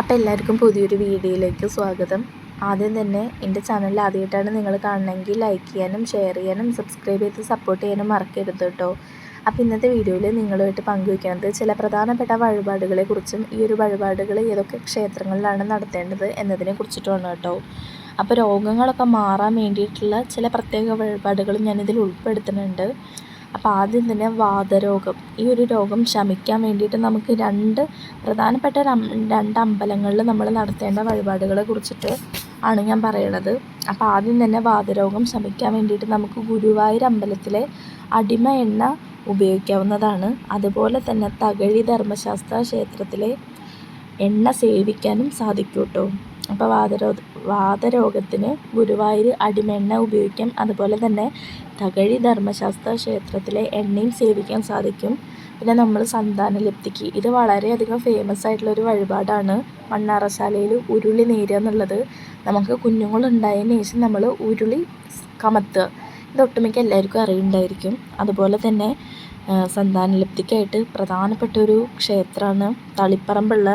അപ്പോൾ എല്ലാവർക്കും പുതിയൊരു വീഡിയോയിലേക്ക് സ്വാഗതം. ആദ്യം തന്നെ എന്റെ ചാനൽ ആദ്യമായിട്ടാണ് നിങ്ങൾ കാണണമെങ്കിൽ ലൈക്ക് ചെയ്യാനും ഷെയർ ചെയ്യാനും സബ്സ്ക്രൈബ് ചെയ്ത് സപ്പോർട്ട് ചെയ്യാനും മറക്കരുത് കേട്ടോ അപ്പോൾ ഇന്നത്തെ വീഡിയോയിൽ നിങ്ങളുമായിട്ട് പങ്കുവയ്ക്കുന്നത് ചില പ്രധാനപ്പെട്ട വഴിപാടുകളെക്കുറിച്ചും ഈ ഒരു വഴിപാടുകൾ ഏതൊക്കെ ക്ഷേത്രങ്ങളിലാണ് നടത്തേണ്ടത് എന്നതിനെ കുറിച്ചിട്ടുമാണ് കേട്ടോ അപ്പോൾ രോഗങ്ങളൊക്കെ മാറാൻ വേണ്ടിയിട്ടുള്ള ചില പ്രത്യേക വഴിപാടുകൾ ഞാനിതിൽ ഉൾപ്പെടുത്തുന്നുണ്ട്. അപ്പോൾ ആദ്യം തന്നെ വാതരോഗം ഈ ഒരു രോഗം ശമിക്കാൻ വേണ്ടിയിട്ട് നമുക്ക് രണ്ട് പ്രധാനപ്പെട്ട രണ്ട് അമ്പലങ്ങളിൽ നമ്മൾ നടത്തേണ്ട വഴിപാടുകളെ കുറിച്ചിട്ട് ആണ് ഞാൻ പറയണത്. അപ്പോൾ ആദ്യം തന്നെ വാതരോഗം ശമിക്കാൻ വേണ്ടിയിട്ട് നമുക്ക് ഗുരുവായൂർ അമ്പലത്തിലെ അടിമ എണ്ണ ഉപയോഗിക്കാവുന്നതാണ്. അതുപോലെ തന്നെ തകഴി ധർമ്മശാസ്ത്ര ക്ഷേത്രത്തിലെ എണ്ണ സേവിക്കാനും സാധിക്കൂട്ടോ കേട്ടോ. അപ്പോൾ വാതരോ വാതരോഗത്തിന് ഗുരുവായൂർ അടിമെണ്ണ ഉപയോഗിക്കാം. അതുപോലെ തന്നെ തകഴി ധർമ്മശാസ്ത്ര ക്ഷേത്രത്തിലെ എണ്ണയും സേവിക്കാൻ സാധിക്കും. പിന്നെ നമ്മൾ സന്താനലബ്ധിക്ക് ഇത് വളരെയധികം ഫേമസ് ആയിട്ടുള്ള ഒരു വഴിപാടാണ്. മണ്ണാറശാലയിൽ ഉരുളി നേരുക എന്നുള്ളത്. നമുക്ക് കുഞ്ഞുങ്ങളുണ്ടായതിന് ശേഷം നമ്മൾ ഉരുളി കമത്തുക. ഇത് ഒട്ടുമിക്ക എല്ലാവർക്കും അറിയുണ്ടായിരിക്കും. അതുപോലെ തന്നെ സന്താന സന്താനലബ്ധിക്കായിട്ട് പ്രധാനപ്പെട്ട ഒരു ക്ഷേത്രമാണ് തളിപ്പറമ്പുള്ള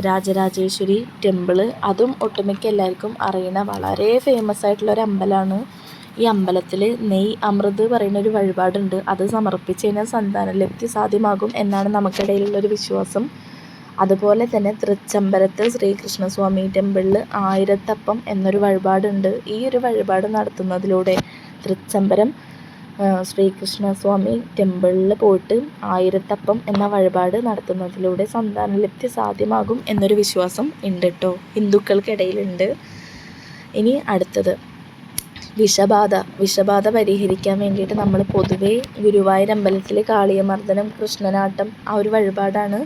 രാജരാജേശ്വരി ടെമ്പിൾ. അതും ഒട്ടുമിക്ക എല്ലാവർക്കും അറിയണ വളരെ ഫേമസ് ആയിട്ടുള്ള ഒരു അമ്പലമാണ്. ഈ അമ്പലത്തിൽ നെയ് അമൃത് പറയുന്ന ഒരു വഴിപാടുണ്ട്. അത് സമർപ്പിച്ച് കഴിഞ്ഞാൽ സന്താനലബ്ധി സാധ്യമാകും എന്നാണ് നമുക്കിടയിലുള്ളൊരു വിശ്വാസം. അതുപോലെ തന്നെ തൃച്ചമ്പലത്ത് ശ്രീകൃഷ്ണസ്വാമി ടെമ്പിളിൽ ആയിരത്തപ്പം എന്നൊരു വഴിപാടുണ്ട്. ഈ ഒരു വഴിപാട് നടത്തുന്നതിലൂടെ തൃച്ചംബരം ആ, ശ്രീകൃഷ്ണസ്വാമി ടെമ്പിളിൽ പോയിട്ട് ആയിരത്തപ്പം എന്ന വഴിപാട് നടത്തുന്നതിലൂടെ സന്താനലബ്ധി സാധ്യമാകും എന്നൊരു വിശ്വാസം ഉണ്ട് കേട്ടോ ഹിന്ദുക്കൾക്കിടയിലുണ്ട്. ഇനി അടുത്തത്. വിഷബാധ. വിഷബാധ പരിഹരിക്കാൻ വേണ്ടിയിട്ട് നമ്മൾ പൊതുവേ ഗുരുവായൂർ അമ്പലത്തിൽ കാളിയമർദ്ദനം കൃഷ്ണനാട്ടം ആ ഒരു വഴിപാടാണ്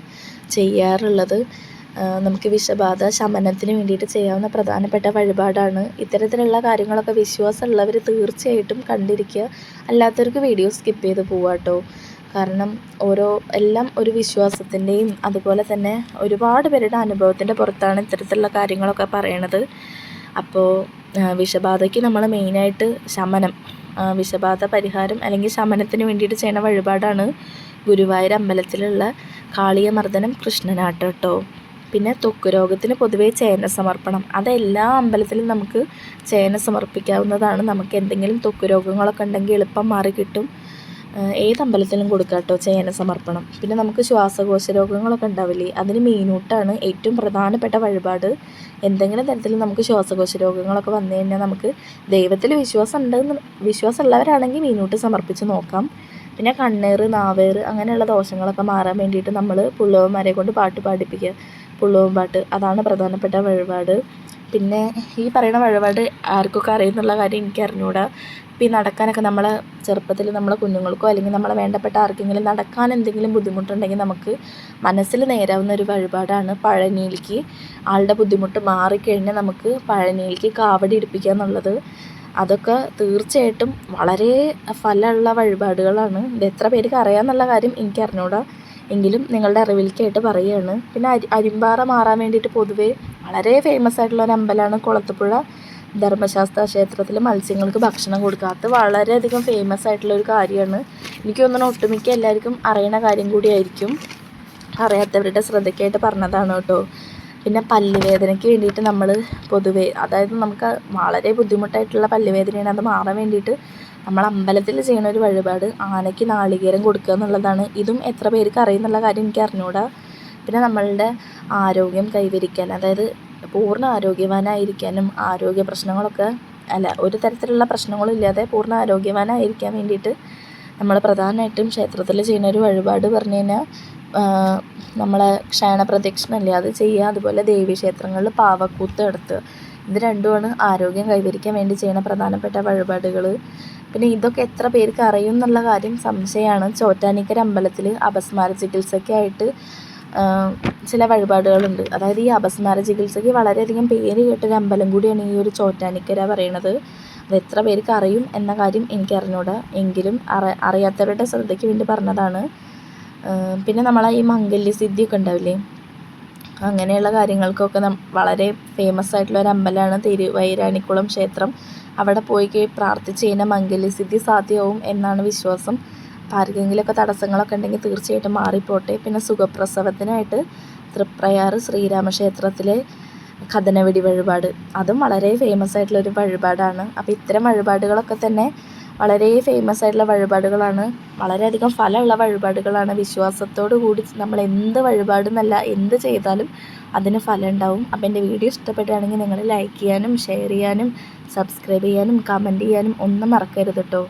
ചെയ്യാറുള്ളത്. നമുക്ക് വിഷബാധ ശമനത്തിന് വേണ്ടിയിട്ട് ചെയ്യാവുന്ന പ്രധാനപ്പെട്ട വഴിപാടാണ്. ഇത്തരത്തിലുള്ള കാര്യങ്ങളൊക്കെ വിശ്വാസമുള്ളവർ തീർച്ചയായിട്ടും കണ്ടിരിക്കുക. അല്ലാത്തവർക്ക് വീഡിയോ സ്കിപ്പ് ചെയ്ത് പോവാട്ടോ കാരണം ഓരോ എല്ലാം ഒരു വിശ്വാസത്തിന്റെയും അതുപോലെ തന്നെ ഒരുപാട് പേരുടെ അനുഭവത്തിന്റെ പുറത്താണ് ഇത്തരത്തിലുള്ള കാര്യങ്ങളൊക്കെ പറയണത്. അപ്പോൾ വിഷബാധയ്ക്ക് നമ്മൾ മെയിനായിട്ട് ശമനം വിഷബാധ പരിഹാരം അല്ലെങ്കിൽ ശമനത്തിന് വേണ്ടിയിട്ട് ചെയ്യുന്ന വഴിപാടാണ് ഗുരുവായൂർ അമ്പലത്തിലുള്ള കാളിയമർദ്ദനം കൃഷ്ണനാട്ടം പിന്നെ ത്വക്ക് രോഗത്തിന് പൊതുവേ ചേന സമർപ്പണം അത് എല്ലാ അമ്പലത്തിലും നമുക്ക് ചേന സമർപ്പിക്കാവുന്നതാണ് നമുക്ക് എന്തെങ്കിലും ത്വക്ക് രോഗങ്ങളൊക്കെ ഉണ്ടെങ്കിൽ എളുപ്പം മാറി കിട്ടും. ഏത് അമ്പലത്തിലും കൊടുക്കാം കേട്ടോ ചേന സമർപ്പണം പിന്നെ നമുക്ക് ശ്വാസകോശ രോഗങ്ങളൊക്കെ ഉണ്ടാവില്ലേ? അതിന് മീനൂട്ടാണ് ഏറ്റവും പ്രധാനപ്പെട്ട വഴിപാട്. എന്തെങ്കിലും തരത്തിൽ നമുക്ക് ശ്വാസകോശ രോഗങ്ങളൊക്കെ വന്നു കഴിഞ്ഞാൽ നമുക്ക് ദൈവത്തിൽ വിശ്വാസം ഉണ്ടെന്ന് വിശ്വാസമുള്ളവരാണെങ്കിൽ മീനൂട്ട് സമർപ്പിച്ച് നോക്കാം. പിന്നെ കണ്ണേറ് നാവേറ് അങ്ങനെയുള്ള ദോഷങ്ങളൊക്കെ മാറാൻ വേണ്ടിയിട്ട് നമ്മൾ പുള്ളവന്മാരെ കൊണ്ട് പാട്ട് പാടിപ്പിക്കുക. പുള്ളവും പാട്ട് അതാണ് പ്രധാനപ്പെട്ട വഴിപാട്. പിന്നെ ഈ പറയുന്ന വഴിപാട് ആർക്കൊക്കെ അറിയുന്നുള്ള കാര്യം എനിക്ക് അറിഞ്ഞുകൂടാ ഇപ്പം ഈ നടക്കാനൊക്കെ നമ്മൾ ചെറുപ്പത്തിൽ നമ്മളെ കുഞ്ഞുങ്ങൾക്കോ അല്ലെങ്കിൽ നമ്മളെ വേണ്ടപ്പെട്ട ആർക്കെങ്കിലും നടക്കാൻ എന്തെങ്കിലും ബുദ്ധിമുട്ടുണ്ടെങ്കിൽ നമുക്ക് മനസ്സിൽ നേരാവുന്ന ഒരു വഴിപാടാണ് പഴനിയിലേക്ക് ആളുടെ ബുദ്ധിമുട്ട് മാറിക്കഴിഞ്ഞാൽ നമുക്ക് പഴനിയിലേക്ക് കാവടി ഇടിപ്പിക്കുക എന്നുള്ളത്. അതൊക്കെ തീർച്ചയായിട്ടും വളരെ ഫലമുള്ള വഴിപാടുകളാണ്. ഇത് എത്ര പേർക്ക് അറിയാമെന്നുള്ള കാര്യം എനിക്ക് അറിഞ്ഞൂടാ എങ്കിലും നിങ്ങളുടെ അറിവിലേക്കായിട്ട് പറയുകയാണ്. പിന്നെ അരി അരിമ്പാറ മാറാൻ വേണ്ടിയിട്ട് പൊതുവേ വളരെ ഫേമസ് ആയിട്ടുള്ള ഒരു അമ്പലമാണ് കുളത്തുപുഴ. ധർമ്മശാസ്ത്ര ക്ഷേത്രത്തിൽ മത്സ്യങ്ങൾക്ക് ഭക്ഷണം കൊടുക്കുക. അത് വളരെയധികം ഫേമസ് ആയിട്ടുള്ള ഒരു കാര്യമാണ്. എനിക്ക് തോന്നുന്നു ഒട്ടുമിക്ക എല്ലാവർക്കും അറിയണ കാര്യം കൂടിയായിരിക്കും അറിയാത്തവരുടെ ശ്രദ്ധയ്ക്കായിട്ട് പറഞ്ഞതാണ് കേട്ടോ. പിന്നെ പല്ലുവേദനയ്ക്ക് വേണ്ടിയിട്ട് നമ്മൾ പൊതുവേ അതായത് നമുക്ക് വളരെ ബുദ്ധിമുട്ടായിട്ടുള്ള പല്ലുവേദനയാണ് അത് മാറാൻ വേണ്ടിയിട്ട് നമ്മൾ അമ്പലത്തിൽ ചെയ്യുന്ന ഒരു വഴിപാട് ആനയ്ക്ക് നാളികേരം കൊടുക്കുക എന്നുള്ളതാണ്. ഇതും എത്ര പേർക്ക് അറിയുന്നുള്ള കാര്യം എനിക്ക് അറിഞ്ഞുകൂടാ പിന്നെ നമ്മളുടെ ആരോഗ്യം കൈവരിക്കാൻ അതായത് പൂർണ ആരോഗ്യവാനായിരിക്കാനും ആരോഗ്യ പ്രശ്നങ്ങളൊക്കെ അല്ല ഒരു തരത്തിലുള്ള പ്രശ്നങ്ങളും ഇല്ലാതെ പൂർണ ആരോഗ്യവാനായിരിക്കാൻ വേണ്ടിയിട്ട് നമ്മൾ പ്രധാനമായിട്ടും ക്ഷേത്രത്തിൽ ചെയ്യുന്ന ഒരു വഴിപാട് പറഞ്ഞു കഴിഞ്ഞാൽ നമ്മളെ ക്ഷേണ പ്രദക്ഷിണല്ലേ അത് ചെയ്യുക. അതുപോലെ ദേവീക്ഷേത്രങ്ങളിൽ പാവക്കൂത്ത് നടത്തുക. ഇത് രണ്ടുമാണ് ആരോഗ്യം കൈവരിക്കാൻ വേണ്ടി ചെയ്യുന്ന പ്രധാനപ്പെട്ട വഴിപാടുകൾ പിന്നെ ഇതൊക്കെ എത്ര പേർക്ക് അറിയും എന്നുള്ള കാര്യം സംശയമാണ്. ചോറ്റാനിക്കര അമ്പലത്തിൽ അപസ്മാര ചികിത്സയ്ക്കായിട്ട് ചില വഴിപാടുകളുണ്ട്. അതായത് ഈ അപസ്മാര ചികിത്സയ്ക്ക് വളരെയധികം പേര് കേട്ടൊരു അമ്പലം കൂടിയാണ് ഈ ഒരു ചോറ്റാനിക്കര പറയണത്. അത് എത്ര പേർക്ക് അറിയും എന്ന കാര്യം എനിക്കറിഞ്ഞൂടാ. എങ്കിലും അറി അറിയാത്തവരുടെ ശ്രദ്ധയ്ക്ക് വേണ്ടി പറഞ്ഞതാണ്. പിന്നെ നമ്മളെ ഈ മംഗല്യസിദ്ധിയൊക്കെ ഉണ്ടാവില്ലേ? അങ്ങനെയുള്ള കാര്യങ്ങൾക്കൊക്കെ വളരെ ഫേമസ് ആയിട്ടുള്ള ഒരു അമ്പലമാണ് തിരുവൈരാണിക്കുളം ക്ഷേത്രം. അവിടെ പോയി പ്രാർത്ഥിച്ച് കഴിഞ്ഞാൽ മംഗല്യസിദ്ധി സാധ്യമാവും എന്നാണ് വിശ്വാസം. അപ്പോൾ ആർക്കെങ്കിലുമൊക്കെ തടസ്സങ്ങളൊക്കെ ഉണ്ടെങ്കിൽ തീർച്ചയായിട്ടും മാറിപ്പോട്ടെ. പിന്നെ സുഖപ്രസവത്തിനായിട്ട് തൃപ്രയാർ ശ്രീരാമക്ഷേത്രത്തിലെ കഥനവിടി വഴിപാട്. അതും വളരെ ഫേമസ് ആയിട്ടുള്ള ഒരു വഴിപാടാണ്. അപ്പോൾ ഇത്തരം വഴിപാടുകളൊക്കെ തന്നെ വളരെ ഫേമസ് ആയിട്ടുള്ള വഴിപാടുകളാണ്. വളരെയധികം ഫലമുള്ള വഴിപാടുകളാണ്. വിശ്വാസത്തോടു കൂടി നമ്മൾ എന്ത് വഴിപാടെന്നല്ല എന്ത് ചെയ്താലും അതിന് ഫലം ഉണ്ടാവും അപ്പോൾ എന്റെ വീഡിയോ ഇഷ്ടപ്പെട്ടാണെങ്കിൽ നിങ്ങൾ ലൈക്ക് ചെയ്യാനും ഷെയർ ചെയ്യാനും സബ്സ്ക്രൈബ് ചെയ്യാനും കമന്റ് ചെയ്യാനും ഒന്നും മറക്കരുത് കേട്ടോ